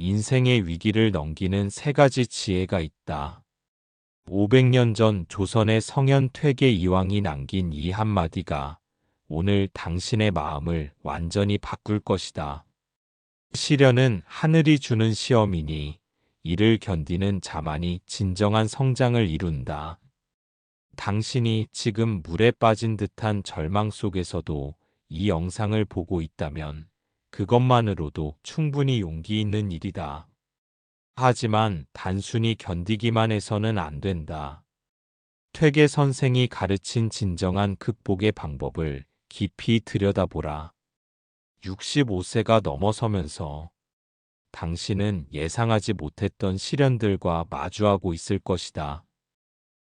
인생의 위기를 넘기는 세 가지 지혜가 있다. 500년 전 조선의 성현 퇴계 이왕이 남긴 이 한마디가 오늘 당신의 마음을 완전히 바꿀 것이다. 시련은 하늘이 주는 시험이니 이를 견디는 자만이 진정한 성장을 이룬다. 당신이 지금 물에 빠진 듯한 절망 속에서도 이 영상을 보고 있다면 그것만으로도 충분히 용기 있는 일이다. 하지만 단순히 견디기만 해서는 안 된다. 퇴계 선생이 가르친 진정한 극복의 방법을 깊이 들여다보라. 65세가 넘어서면서 당신은 예상하지 못했던 시련들과 마주하고 있을 것이다.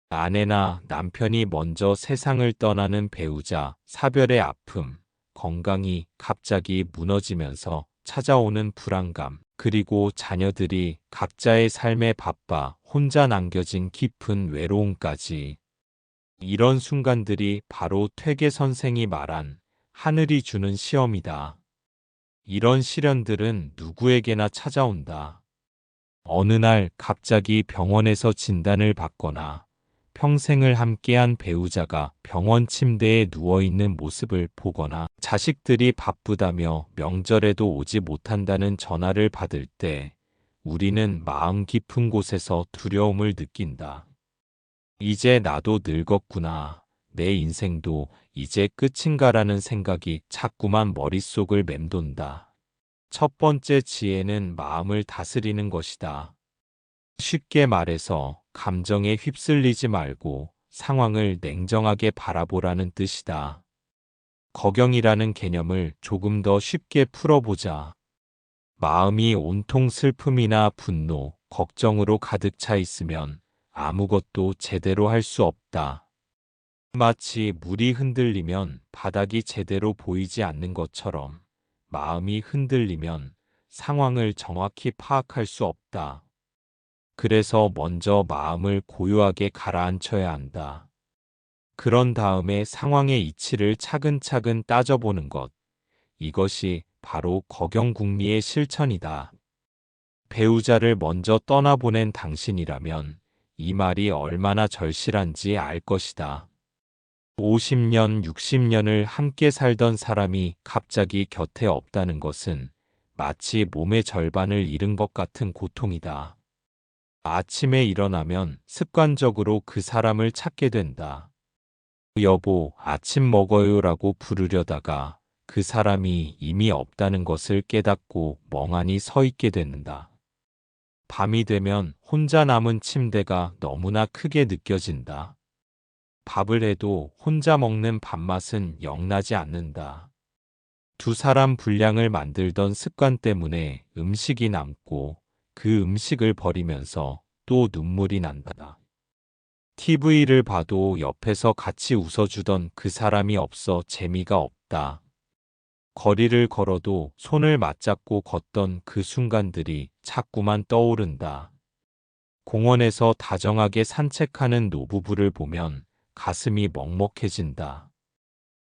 아내나 남편이 먼저 세상을 떠나는 배우자, 사별의 아픔, 건강이 갑자기 무너지면서 찾아오는 불안감, 그리고 자녀들이 각자의 삶에 바빠 혼자 남겨진 깊은 외로움까지. 이런 순간들이 바로 퇴계 선생이 말한 하늘이 주는 시험이다. 이런 시련들은 누구에게나 찾아온다. 어느 날 갑자기 병원에서 진단을 받거나 평생을 함께한 배우자가 병원 침대에 누워있는 모습을 보거나 자식들이 바쁘다며 명절에도 오지 못한다는 전화를 받을 때 우리는 마음 깊은 곳에서 두려움을 느낀다. 이제 나도 늙었구나. 내 인생도 이제 끝인가라는 생각이 자꾸만 머릿속을 맴돈다. 첫 번째 지혜는 마음을 다스리는 것이다. 쉽게 말해서 감정에 휩쓸리지 말고 상황을 냉정하게 바라보라는 뜻이다. 거경이라는 개념을 조금 더 쉽게 풀어보자. 마음이 온통 슬픔이나 분노, 걱정으로 가득 차 있으면 아무것도 제대로 할 수 없다. 마치 물이 흔들리면 바닥이 제대로 보이지 않는 것처럼 마음이 흔들리면 상황을 정확히 파악할 수 없다. 그래서 먼저 마음을 고요하게 가라앉혀야 한다. 그런 다음에 상황의 이치를 차근차근 따져보는 것. 이것이 바로 거경궁리의 실천이다. 배우자를 먼저 떠나보낸 당신이라면 이 말이 얼마나 절실한지 알 것이다. 50년, 60년을 함께 살던 사람이 갑자기 곁에 없다는 것은 마치 몸의 절반을 잃은 것 같은 고통이다. 아침에 일어나면 습관적으로 그 사람을 찾게 된다. 여보, 아침 먹어요라고 부르려다가 그 사람이 이미 없다는 것을 깨닫고 멍하니 서 있게 된다. 밤이 되면 혼자 남은 침대가 너무나 크게 느껴진다. 밥을 해도 혼자 먹는 밥맛은 영나지 않는다. 두 사람 분량을 만들던 습관 때문에 음식이 남고 그 음식을 버리면서 또 눈물이 난다. TV를 봐도 옆에서 같이 웃어주던 그 사람이 없어 재미가 없다. 거리를 걸어도 손을 맞잡고 걷던 그 순간들이 자꾸만 떠오른다. 공원에서 다정하게 산책하는 노부부를 보면 가슴이 먹먹해진다.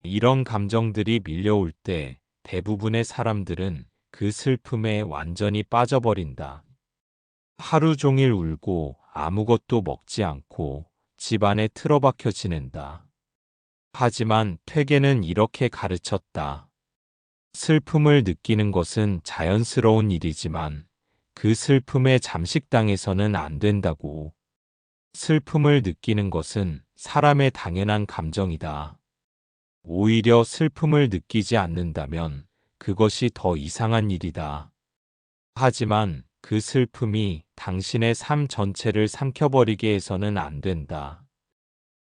이런 감정들이 밀려올 때 대부분의 사람들은 그 슬픔에 완전히 빠져버린다. 하루 종일 울고 아무것도 먹지 않고 집안에 틀어박혀 지낸다. 하지만 퇴계는 이렇게 가르쳤다. 슬픔을 느끼는 것은 자연스러운 일이지만 그 슬픔에 잠식당해서는 안 된다고. 슬픔을 느끼는 것은 사람의 당연한 감정이다. 오히려 슬픔을 느끼지 않는다면 그것이 더 이상한 일이다. 하지만 그 슬픔이 당신의 삶 전체를 삼켜버리게 해서는 안 된다.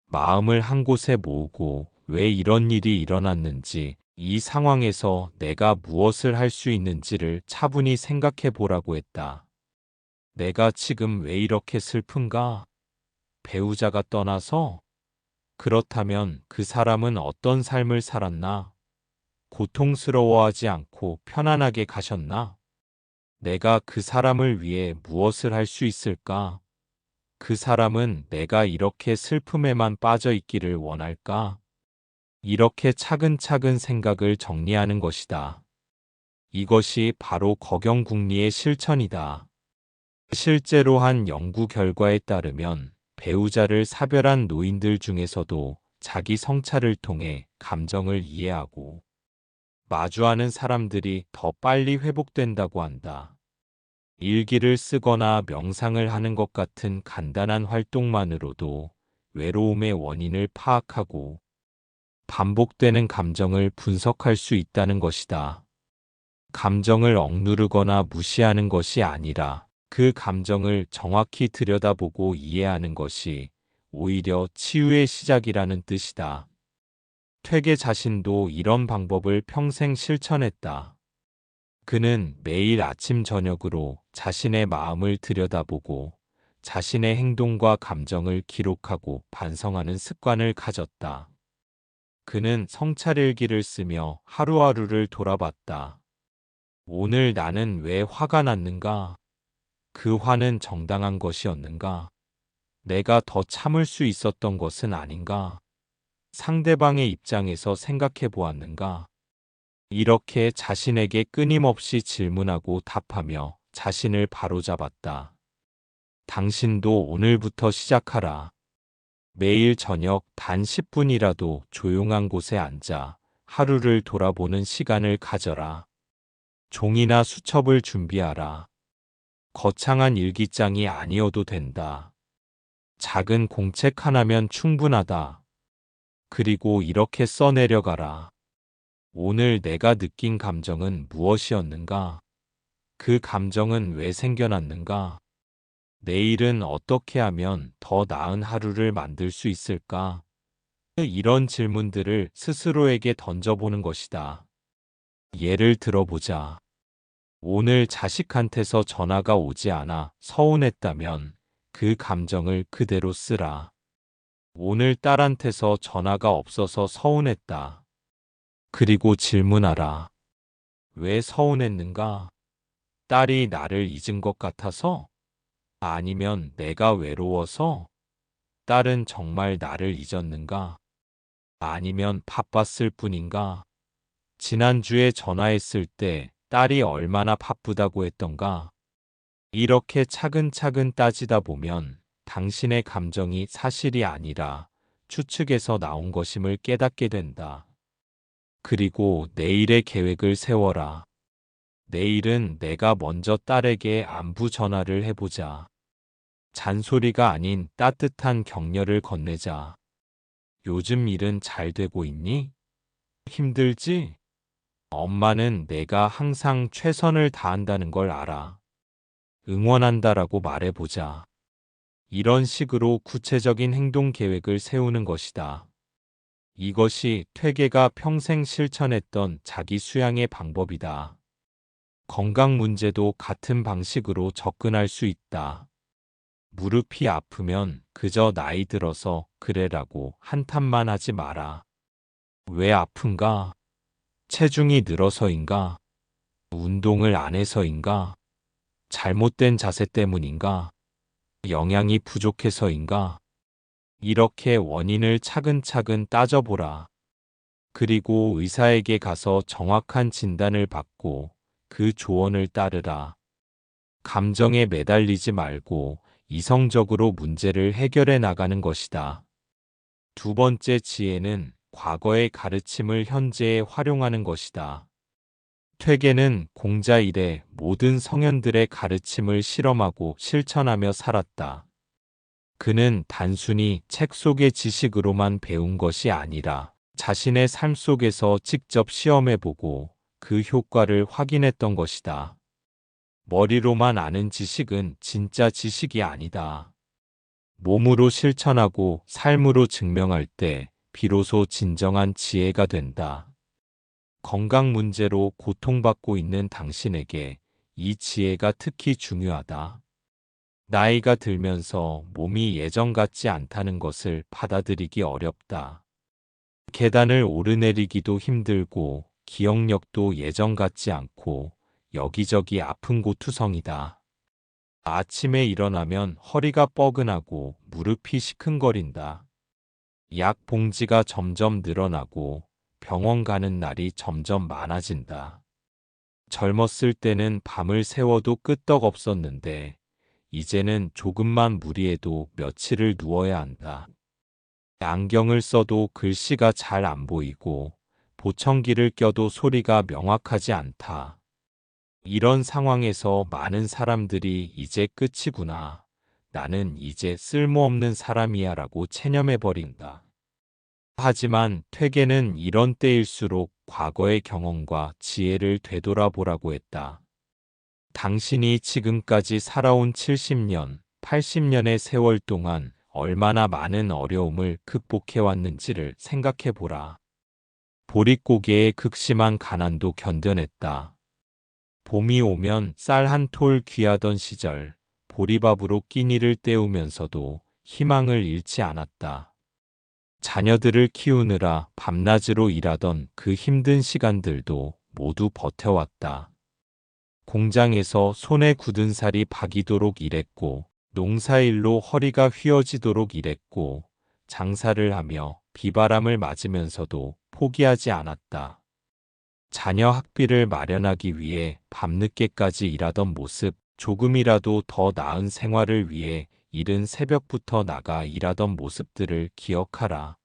마음을 한 곳에 모으고 왜 이런 일이 일어났는지 이 상황에서 내가 무엇을 할 수 있는지를 차분히 생각해 보라고 했다. 내가 지금 왜 이렇게 슬픈가? 배우자가 떠나서? 그렇다면 그 사람은 어떤 삶을 살았나? 고통스러워하지 않고 편안하게 가셨나? 내가 그 사람을 위해 무엇을 할 수 있을까? 그 사람은 내가 이렇게 슬픔에만 빠져 있기를 원할까? 이렇게 차근차근 생각을 정리하는 것이다. 이것이 바로 거경궁리의 실천이다. 실제로 한 연구 결과에 따르면 배우자를 사별한 노인들 중에서도 자기 성찰을 통해 감정을 이해하고 마주하는 사람들이 더 빨리 회복된다고 한다. 일기를 쓰거나 명상을 하는 것 같은 간단한 활동만으로도 외로움의 원인을 파악하고 반복되는 감정을 분석할 수 있다는 것이다. 감정을 억누르거나 무시하는 것이 아니라 그 감정을 정확히 들여다보고 이해하는 것이 오히려 치유의 시작이라는 뜻이다. 퇴계 자신도 이런 방법을 평생 실천했다. 그는 매일 아침 저녁으로 자신의 마음을 들여다보고 자신의 행동과 감정을 기록하고 반성하는 습관을 가졌다. 그는 성찰일기를 쓰며 하루하루를 돌아봤다. 오늘 나는 왜 화가 났는가? 그 화는 정당한 것이었는가? 내가 더 참을 수 있었던 것은 아닌가? 상대방의 입장에서 생각해 보았는가? 이렇게 자신에게 끊임없이 질문하고 답하며 자신을 바로잡았다. 당신도 오늘부터 시작하라. 매일 저녁 단 10분이라도 조용한 곳에 앉아 하루를 돌아보는 시간을 가져라. 종이나 수첩을 준비하라. 거창한 일기장이 아니어도 된다. 작은 공책 하나면 충분하다. 그리고 이렇게 써내려가라. 오늘 내가 느낀 감정은 무엇이었는가? 그 감정은 왜 생겨났는가? 내일은 어떻게 하면 더 나은 하루를 만들 수 있을까? 이런 질문들을 스스로에게 던져보는 것이다. 예를 들어보자. 오늘 자식한테서 전화가 오지 않아 서운했다면 그 감정을 그대로 쓰라. 오늘 딸한테서 전화가 없어서 서운했다. 그리고 질문하라. 왜 서운했는가? 딸이 나를 잊은 것 같아서? 아니면 내가 외로워서? 딸은 정말 나를 잊었는가? 아니면 바빴을 뿐인가? 지난주에 전화했을 때 딸이 얼마나 바쁘다고 했던가? 이렇게 차근차근 따지다 보면 당신의 감정이 사실이 아니라 추측에서 나온 것임을 깨닫게 된다. 그리고 내일의 계획을 세워라. 내일은 내가 먼저 딸에게 안부 전화를 해보자. 잔소리가 아닌 따뜻한 격려를 건네자. 요즘 일은 잘 되고 있니? 힘들지? 엄마는 내가 항상 최선을 다한다는 걸 알아. 응원한다라고 말해보자. 이런 식으로 구체적인 행동 계획을 세우는 것이다. 이것이 퇴계가 평생 실천했던 자기 수양의 방법이다. 건강 문제도 같은 방식으로 접근할 수 있다. 무릎이 아프면 그저 나이 들어서 그래라고 한탄만 하지 마라. 왜 아픈가? 체중이 늘어서인가? 운동을 안 해서인가? 잘못된 자세 때문인가? 영양이 부족해서인가? 이렇게 원인을 차근차근 따져보라. 그리고 의사에게 가서 정확한 진단을 받고 그 조언을 따르라. 감정에 매달리지 말고 이성적으로 문제를 해결해 나가는 것이다. 두 번째 지혜는 과거의 가르침을 현재에 활용하는 것이다. 퇴계는 공자 이래 모든 성현들의 가르침을 실험하고 실천하며 살았다. 그는 단순히 책 속의 지식으로만 배운 것이 아니라 자신의 삶 속에서 직접 시험해보고 그 효과를 확인했던 것이다. 머리로만 아는 지식은 진짜 지식이 아니다. 몸으로 실천하고 삶으로 증명할 때 비로소 진정한 지혜가 된다. 건강 문제로 고통받고 있는 당신에게 이 지혜가 특히 중요하다. 나이가 들면서 몸이 예전 같지 않다는 것을 받아들이기 어렵다. 계단을 오르내리기도 힘들고 기억력도 예전 같지 않고 여기저기 아픈 곳 투성이다. 아침에 일어나면 허리가 뻐근하고 무릎이 시큰거린다. 약 봉지가 점점 늘어나고 병원 가는 날이 점점 많아진다. 젊었을 때는 밤을 새워도 끄떡 없었는데 이제는 조금만 무리해도 며칠을 누워야 한다. 안경을 써도 글씨가 잘 안 보이고 보청기를 껴도 소리가 명확하지 않다. 이런 상황에서 많은 사람들이 이제 끝이구나. 나는 이제 쓸모없는 사람이야 라고 체념해버린다. 하지만 퇴계는 이런 때일수록 과거의 경험과 지혜를 되돌아보라고 했다. 당신이 지금까지 살아온 70년, 80년의 세월 동안 얼마나 많은 어려움을 극복해왔는지를 생각해보라. 보릿고개의 극심한 가난도 견뎌냈다. 봄이 오면 쌀 한 톨 귀하던 시절, 보리밥으로 끼니를 때우면서도 희망을 잃지 않았다. 자녀들을 키우느라 밤낮으로 일하던 그 힘든 시간들도 모두 버텨왔다. 공장에서 손에 굳은 살이 박이도록 일했고, 농사일로 허리가 휘어지도록 일했고, 장사를 하며 비바람을 맞으면서도 포기하지 않았다. 자녀 학비를 마련하기 위해 밤늦게까지 일하던 모습, 조금이라도 더 나은 생활을 위해 이른 새벽부터 나가 일하던 모습들을 기억하라.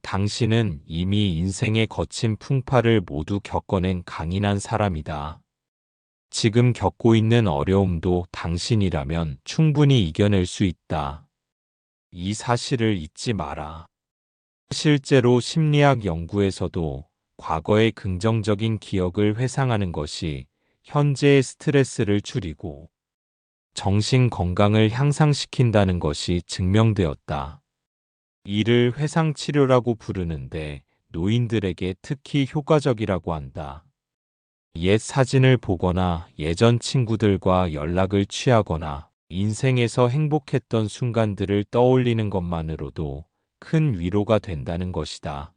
당신은 이미 인생의 거친 풍파를 모두 겪어낸 강인한 사람이다. 지금 겪고 있는 어려움도 당신이라면 충분히 이겨낼 수 있다. 이 사실을 잊지 마라. 실제로 심리학 연구에서도 과거의 긍정적인 기억을 회상하는 것이 현재의 스트레스를 줄이고 정신 건강을 향상시킨다는 것이 증명되었다. 이를 회상 치료라고 부르는데 노인들에게 특히 효과적이라고 한다. 옛 사진을 보거나 예전 친구들과 연락을 취하거나 인생에서 행복했던 순간들을 떠올리는 것만으로도 큰 위로가 된다는 것이다.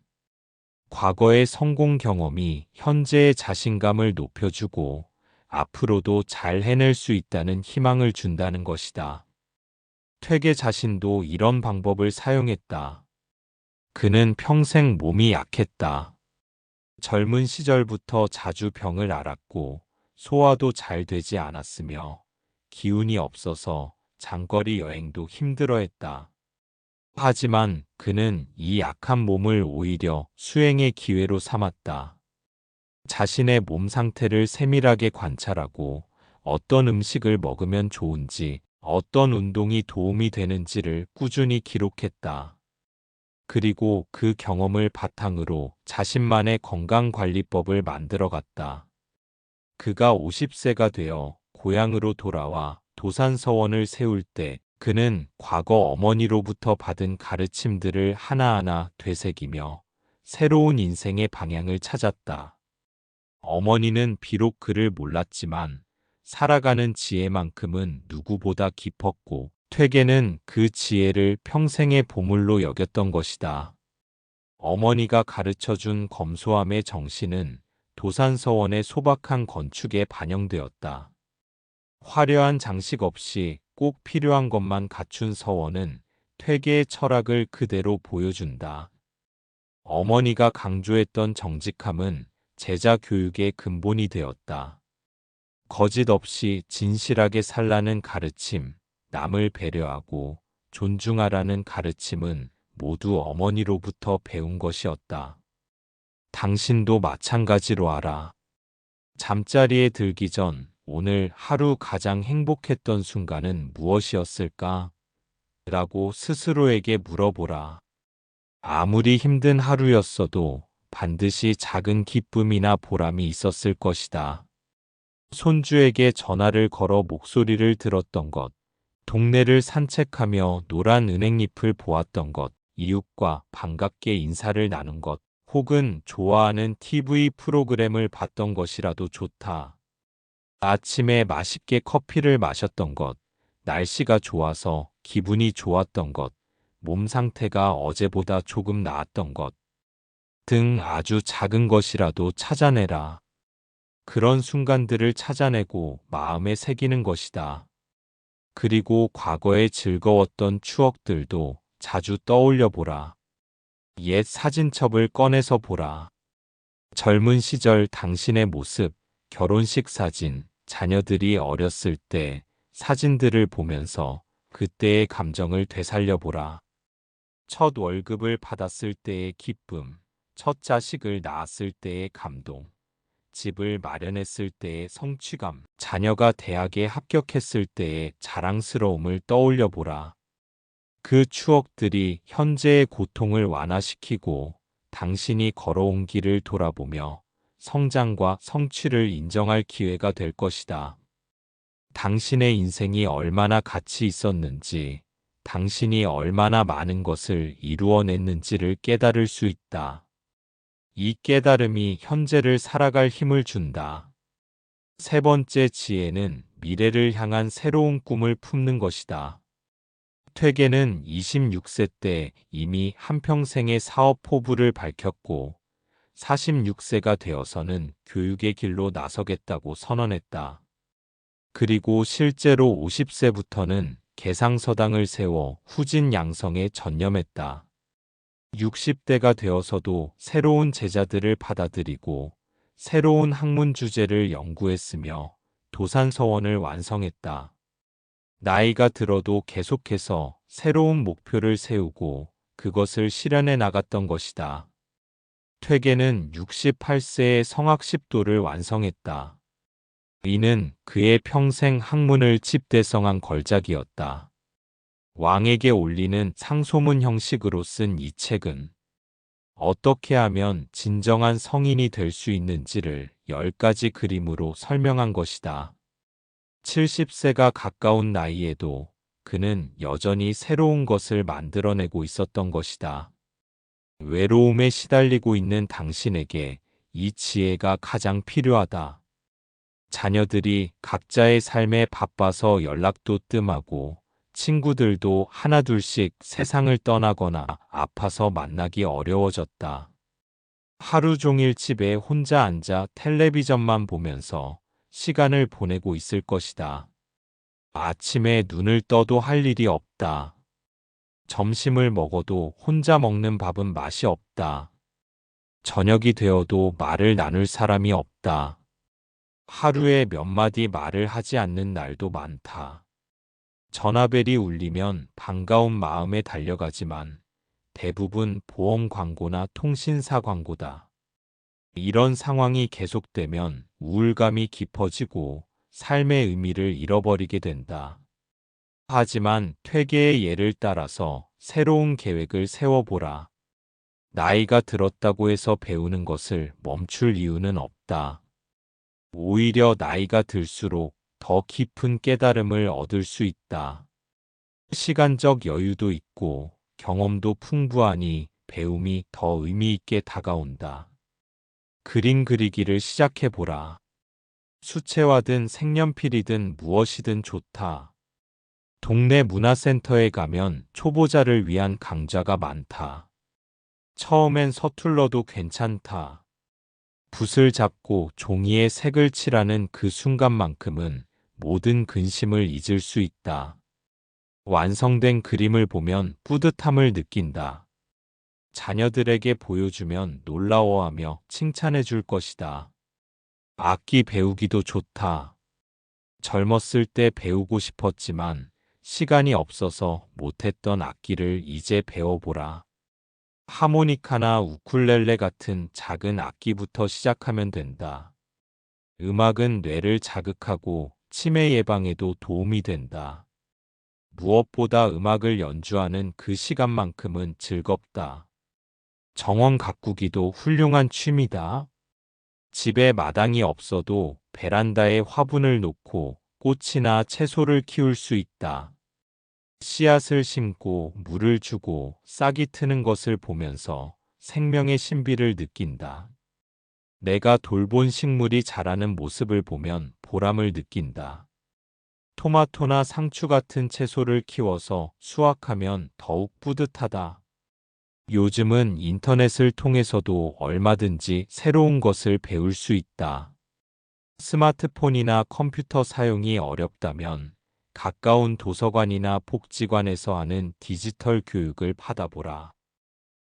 과거의 성공 경험이 현재의 자신감을 높여주고 앞으로도 잘 해낼 수 있다는 희망을 준다는 것이다. 퇴계 자신도 이런 방법을 사용했다. 그는 평생 몸이 약했다. 젊은 시절부터 자주 병을 앓았고 소화도 잘 되지 않았으며 기운이 없어서 장거리 여행도 힘들어했다. 하지만 그는 이 약한 몸을 오히려 수행의 기회로 삼았다. 자신의 몸 상태를 세밀하게 관찰하고 어떤 음식을 먹으면 좋은지, 어떤 운동이 도움이 되는지를 꾸준히 기록했다. 그리고 그 경험을 바탕으로 자신만의 건강관리법을 만들어갔다. 그가 50세가 되어 고향으로 돌아와 도산서원을 세울 때 그는 과거 어머니로부터 받은 가르침들을 하나하나 되새기며 새로운 인생의 방향을 찾았다. 어머니는 비록 그를 몰랐지만 살아가는 지혜만큼은 누구보다 깊었고 퇴계는 그 지혜를 평생의 보물로 여겼던 것이다. 어머니가 가르쳐 준 검소함의 정신은 도산서원의 소박한 건축에 반영되었다. 화려한 장식 없이 꼭 필요한 것만 갖춘 서원은 퇴계의 철학을 그대로 보여준다. 어머니가 강조했던 정직함은 제자 교육의 근본이 되었다. 거짓 없이 진실하게 살라는 가르침, 남을 배려하고 존중하라는 가르침은 모두 어머니로부터 배운 것이었다. 당신도 마찬가지로 알아. 잠자리에 들기 전 오늘 하루 가장 행복했던 순간은 무엇이었을까? 라고 스스로에게 물어보라. 아무리 힘든 하루였어도 반드시 작은 기쁨이나 보람이 있었을 것이다. 손주에게 전화를 걸어 목소리를 들었던 것, 동네를 산책하며 노란 은행잎을 보았던 것, 이웃과 반갑게 인사를 나눈 것, 혹은 좋아하는 TV 프로그램을 봤던 것이라도 좋다. 아침에 맛있게 커피를 마셨던 것, 날씨가 좋아서 기분이 좋았던 것, 몸 상태가 어제보다 조금 나았던 것 등 아주 작은 것이라도 찾아내라. 그런 순간들을 찾아내고 마음에 새기는 것이다. 그리고 과거의 즐거웠던 추억들도 자주 떠올려 보라. 옛 사진첩을 꺼내서 보라. 젊은 시절 당신의 모습, 결혼식 사진, 자녀들이 어렸을 때 사진들을 보면서 그때의 감정을 되살려 보라. 첫 월급을 받았을 때의 기쁨, 첫 자식을 낳았을 때의 감동, 집을 마련했을 때의 성취감, 자녀가 대학에 합격했을 때의 자랑스러움을 떠올려 보라. 그 추억들이 현재의 고통을 완화시키고 당신이 걸어온 길을 돌아보며 성장과 성취를 인정할 기회가 될 것이다. 당신의 인생이 얼마나 가치 있었는지, 당신이 얼마나 많은 것을 이루어냈는지를 깨달을 수 있다. 이 깨달음이 현재를 살아갈 힘을 준다. 세 번째 지혜는 미래를 향한 새로운 꿈을 품는 것이다. 퇴계는 26세 때 이미 한평생의 사업 포부를 밝혔고 46세가 되어서는 교육의 길로 나서겠다고 선언했다. 그리고 실제로 50세부터는 개상서당을 세워 후진 양성에 전념했다. 60대가 되어서도 새로운 제자들을 받아들이고 새로운 학문 주제를 연구했으며 도산서원을 완성했다. 나이가 들어도 계속해서 새로운 목표를 세우고 그것을 실현해 나갔던 것이다. 퇴계는 68세에 성악 10도를 완성했다. 이는 그의 평생 학문을 집대성한 걸작이었다. 왕에게 올리는 상소문 형식으로 쓴 이 책은 어떻게 하면 진정한 성인이 될 수 있는지를 10가지 그림으로 설명한 것이다. 70세가 가까운 나이에도 그는 여전히 새로운 것을 만들어내고 있었던 것이다. 외로움에 시달리고 있는 당신에게 이 지혜가 가장 필요하다. 자녀들이 각자의 삶에 바빠서 연락도 뜸하고 친구들도 하나둘씩 세상을 떠나거나 아파서 만나기 어려워졌다. 하루 종일 집에 혼자 앉아 텔레비전만 보면서 시간을 보내고 있을 것이다. 아침에 눈을 떠도 할 일이 없다. 점심을 먹어도 혼자 먹는 밥은 맛이 없다. 저녁이 되어도 말을 나눌 사람이 없다. 하루에 몇 마디 말을 하지 않는 날도 많다. 전화벨이 울리면 반가운 마음에 달려가지만 대부분 보험 광고나 통신사 광고다. 이런 상황이 계속되면 우울감이 깊어지고 삶의 의미를 잃어버리게 된다. 하지만 퇴계의 예를 따라서 새로운 계획을 세워보라. 나이가 들었다고 해서 배우는 것을 멈출 이유는 없다. 오히려 나이가 들수록 더 깊은 깨달음을 얻을 수 있다. 시간적 여유도 있고 경험도 풍부하니 배움이 더 의미 있게 다가온다. 그림 그리기를 시작해 보라. 수채화든 색연필이든 무엇이든 좋다. 동네 문화센터에 가면 초보자를 위한 강좌가 많다. 처음엔 서툴러도 괜찮다. 붓을 잡고 종이에 색을 칠하는 그 순간만큼은 모든 근심을 잊을 수 있다. 완성된 그림을 보면 뿌듯함을 느낀다. 자녀들에게 보여주면 놀라워하며 칭찬해 줄 것이다. 악기 배우기도 좋다. 젊었을 때 배우고 싶었지만 시간이 없어서 못했던 악기를 이제 배워보라. 하모니카나 우쿨렐레 같은 작은 악기부터 시작하면 된다. 음악은 뇌를 자극하고 치매 예방에도 도움이 된다. 무엇보다 음악을 연주하는 그 시간만큼은 즐겁다. 정원 가꾸기도 훌륭한 취미다. 집에 마당이 없어도 베란다에 화분을 놓고 꽃이나 채소를 키울 수 있다. 씨앗을 심고 물을 주고 싹이 트는 것을 보면서 생명의 신비를 느낀다. 내가 돌본 식물이 자라는 모습을 보면 보람을 느낀다. 토마토나 상추 같은 채소를 키워서 수확하면 더욱 뿌듯하다. 요즘은 인터넷을 통해서도 얼마든지 새로운 것을 배울 수 있다. 스마트폰이나 컴퓨터 사용이 어렵다면 가까운 도서관이나 복지관에서 하는 디지털 교육을 받아보라.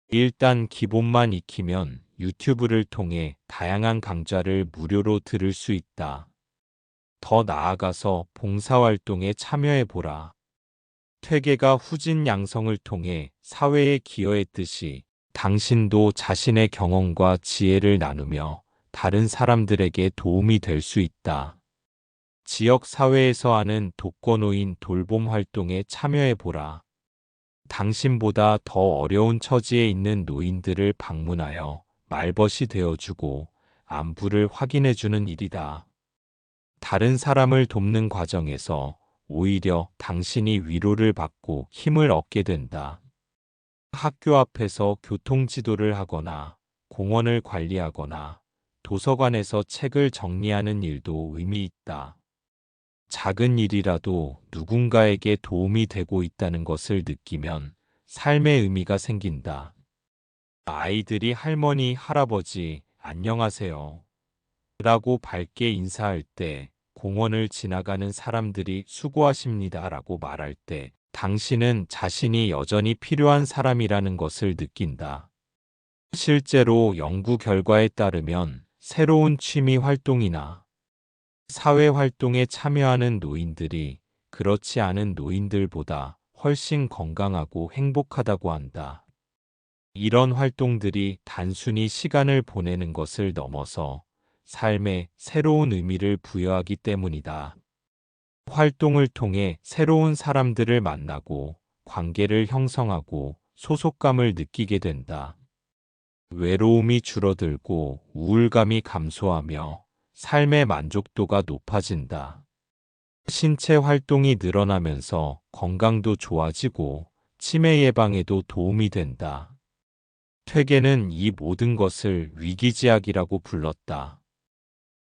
일단 기본만 익히면 유튜브를 통해 다양한 강좌를 무료로 들을 수 있다. 더 나아가서 봉사활동에 참여해보라. 퇴계가 후진 양성을 통해 사회에 기여했듯이 당신도 자신의 경험과 지혜를 나누며 다른 사람들에게 도움이 될 수 있다. 지역 사회에서 하는 독거노인 돌봄 활동에 참여해보라. 당신보다 더 어려운 처지에 있는 노인들을 방문하여 말벗이 되어주고 안부를 확인해주는 일이다. 다른 사람을 돕는 과정에서 오히려 당신이 위로를 받고 힘을 얻게 된다. 학교 앞에서 교통 지도를 하거나 공원을 관리하거나 도서관에서 책을 정리하는 일도 의미 있다. 작은 일이라도 누군가에게 도움이 되고 있다는 것을 느끼면 삶의 의미가 생긴다. 아이들이 할머니, 할아버지, 안녕하세요. 라고 밝게 인사할 때, 공원을 지나가는 사람들이 수고하십니다. 라고 말할 때, 당신은 자신이 여전히 필요한 사람이라는 것을 느낀다. 실제로 연구 결과에 따르면 새로운 취미 활동이나 사회 활동에 참여하는 노인들이 그렇지 않은 노인들보다 훨씬 건강하고 행복하다고 한다. 이런 활동들이 단순히 시간을 보내는 것을 넘어서 삶에 새로운 의미를 부여하기 때문이다. 활동을 통해 새로운 사람들을 만나고 관계를 형성하고 소속감을 느끼게 된다. 외로움이 줄어들고 우울감이 감소하며 삶의 만족도가 높아진다. 신체 활동이 늘어나면서 건강도 좋아지고 치매 예방에도 도움이 된다. 퇴계는 이 모든 것을 위기지약이라고 불렀다.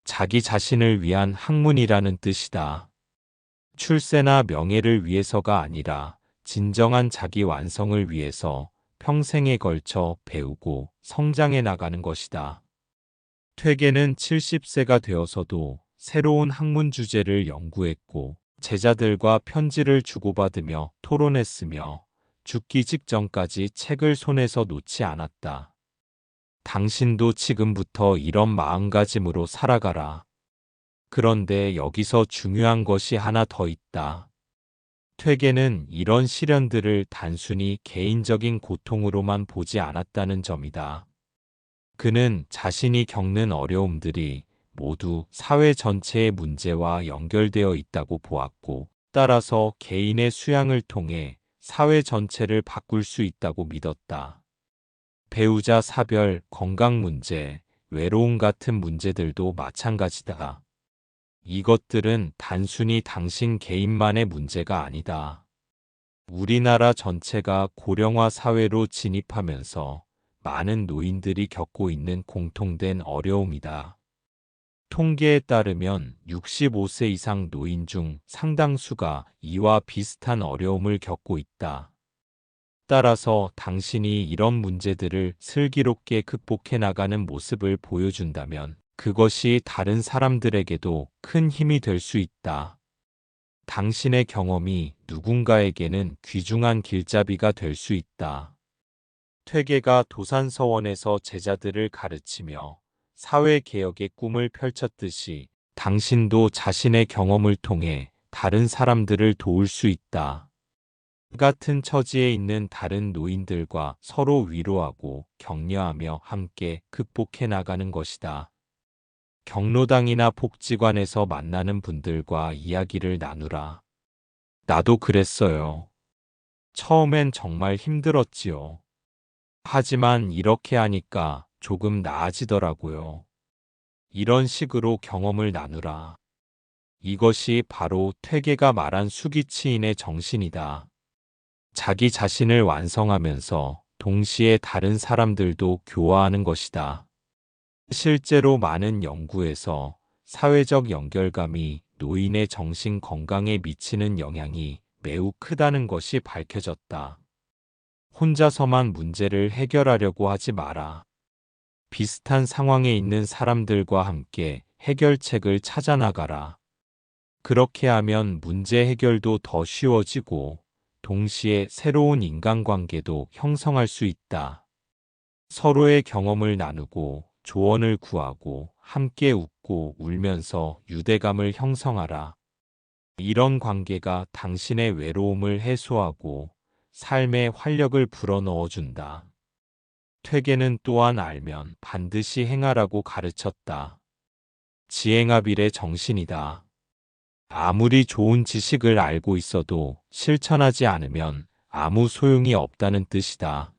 자기 자신을 위한 학문이라는 뜻이다. 출세나 명예를 위해서가 아니라 진정한 자기 완성을 위해서 평생에 걸쳐 배우고 성장해 나가는 것이다. 퇴계는 70세가 되어서도 새로운 학문 주제를 연구했고 제자들과 편지를 주고받으며 토론했으며 죽기 직전까지 책을 손에서 놓지 않았다. 당신도 지금부터 이런 마음가짐으로 살아가라. 그런데 여기서 중요한 것이 하나 더 있다. 퇴계는 이런 시련들을 단순히 개인적인 고통으로만 보지 않았다는 점이다. 그는 자신이 겪는 어려움들이 모두 사회 전체의 문제와 연결되어 있다고 보았고, 따라서 개인의 수양을 통해 사회 전체를 바꿀 수 있다고 믿었다. 배우자 사별, 건강 문제, 외로움 같은 문제들도 마찬가지다. 이것들은 단순히 당신 개인만의 문제가 아니다. 우리나라 전체가 고령화 사회로 진입하면서 많은 노인들이 겪고 있는 공통된 어려움이다. 통계에 따르면 65세 이상 노인 중 상당수가 이와 비슷한 어려움을 겪고 있다. 따라서 당신이 이런 문제들을 슬기롭게 극복해 나가는 모습을 보여준다면 그것이 다른 사람들에게도 큰 힘이 될 수 있다. 당신의 경험이 누군가에게는 귀중한 길잡이가 될 수 있다. 퇴계가 도산서원에서 제자들을 가르치며 사회개혁의 꿈을 펼쳤듯이 당신도 자신의 경험을 통해 다른 사람들을 도울 수 있다. 같은 처지에 있는 다른 노인들과 서로 위로하고 격려하며 함께 극복해 나가는 것이다. 경로당이나 복지관에서 만나는 분들과 이야기를 나누라. 나도 그랬어요. 처음엔 정말 힘들었지요. 하지만 이렇게 하니까 조금 나아지더라고요. 이런 식으로 경험을 나누라. 이것이 바로 퇴계가 말한 수기치인의 정신이다. 자기 자신을 완성하면서 동시에 다른 사람들도 교화하는 것이다. 실제로 많은 연구에서 사회적 연결감이 노인의 정신 건강에 미치는 영향이 매우 크다는 것이 밝혀졌다. 혼자서만 문제를 해결하려고 하지 마라. 비슷한 상황에 있는 사람들과 함께 해결책을 찾아 나가라. 그렇게 하면 문제 해결도 더 쉬워지고 동시에 새로운 인간관계도 형성할 수 있다. 서로의 경험을 나누고 조언을 구하고 함께 웃고 울면서 유대감을 형성하라. 이런 관계가 당신의 외로움을 해소하고 삶의 활력을 불어넣어 준다. 퇴계는 또한 알면 반드시 행하라고 가르쳤다. 지행합일의 정신이다. 아무리 좋은 지식을 알고 있어도 실천하지 않으면 아무 소용이 없다는 뜻이다.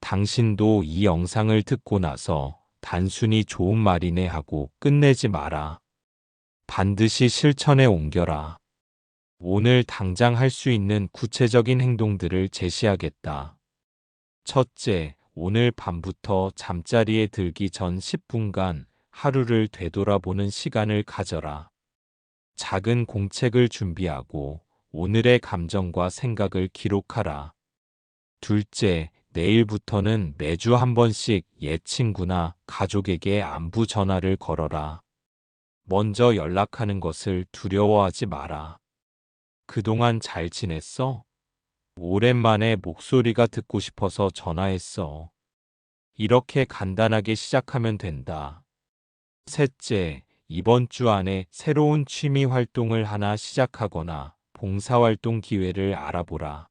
당신도 이 영상을 듣고 나서 단순히 좋은 말이네 하고 끝내지 마라. 반드시 실천에 옮겨라. 오늘 당장 할 수 있는 구체적인 행동들을 제시하겠다. 첫째, 오늘 밤부터 잠자리에 들기 전 10분간 하루를 되돌아보는 시간을 가져라. 작은 공책을 준비하고 오늘의 감정과 생각을 기록하라. 둘째, 내일부터는 매주 한 번씩 옛 친구나 가족에게 안부 전화를 걸어라. 먼저 연락하는 것을 두려워하지 마라. 그동안 잘 지냈어? 오랜만에 목소리가 듣고 싶어서 전화했어. 이렇게 간단하게 시작하면 된다. 셋째, 이번 주 안에 새로운 취미 활동을 하나 시작하거나 봉사활동 기회를 알아보라.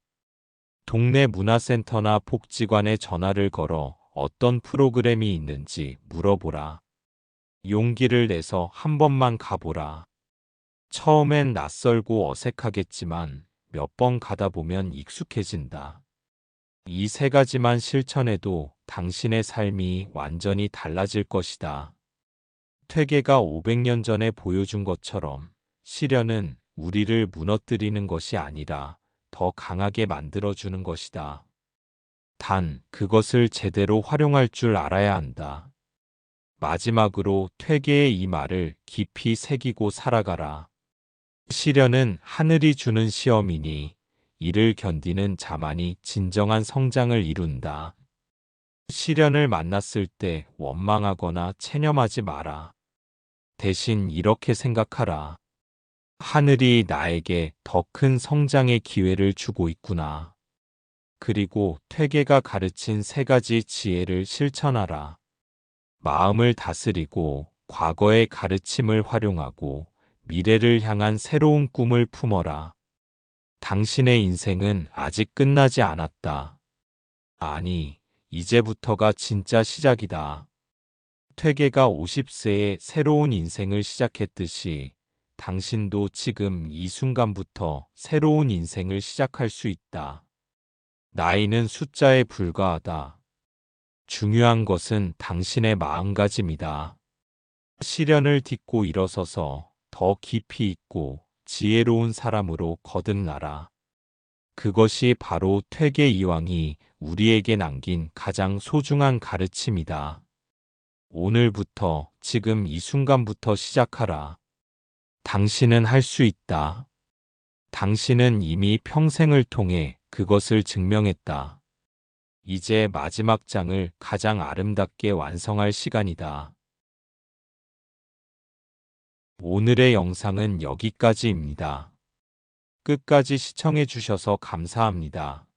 동네 문화센터나 복지관에 전화를 걸어 어떤 프로그램이 있는지 물어보라. 용기를 내서 한 번만 가보라. 처음엔 낯설고 어색하겠지만 몇 번 가다 보면 익숙해진다. 이 세 가지만 실천해도 당신의 삶이 완전히 달라질 것이다. 퇴계가 500년 전에 보여준 것처럼 시련은 우리를 무너뜨리는 것이 아니라 더 강하게 만들어주는 것이다. 단, 그것을 제대로 활용할 줄 알아야 한다. 마지막으로 퇴계의 이 말을 깊이 새기고 살아가라. 시련은 하늘이 주는 시험이니 이를 견디는 자만이 진정한 성장을 이룬다. 시련을 만났을 때 원망하거나 체념하지 마라. 대신 이렇게 생각하라. 하늘이 나에게 더 큰 성장의 기회를 주고 있구나. 그리고 퇴계가 가르친 세 가지 지혜를 실천하라. 마음을 다스리고 과거의 가르침을 활용하고 미래를 향한 새로운 꿈을 품어라. 당신의 인생은 아직 끝나지 않았다. 아니, 이제부터가 진짜 시작이다. 퇴계가 50세에 새로운 인생을 시작했듯이 당신도 지금 이 순간부터 새로운 인생을 시작할 수 있다. 나이는 숫자에 불과하다. 중요한 것은 당신의 마음가짐이다. 시련을 딛고 일어서서 더 깊이 있고 지혜로운 사람으로 거듭나라. 그것이 바로 퇴계 이왕이 우리에게 남긴 가장 소중한 가르침이다. 오늘부터 지금 이 순간부터 시작하라. 당신은 할 수 있다. 당신은 이미 평생을 통해 그것을 증명했다. 이제 마지막 장을 가장 아름답게 완성할 시간이다. 오늘의 영상은 여기까지입니다. 끝까지 시청해 주셔서 감사합니다.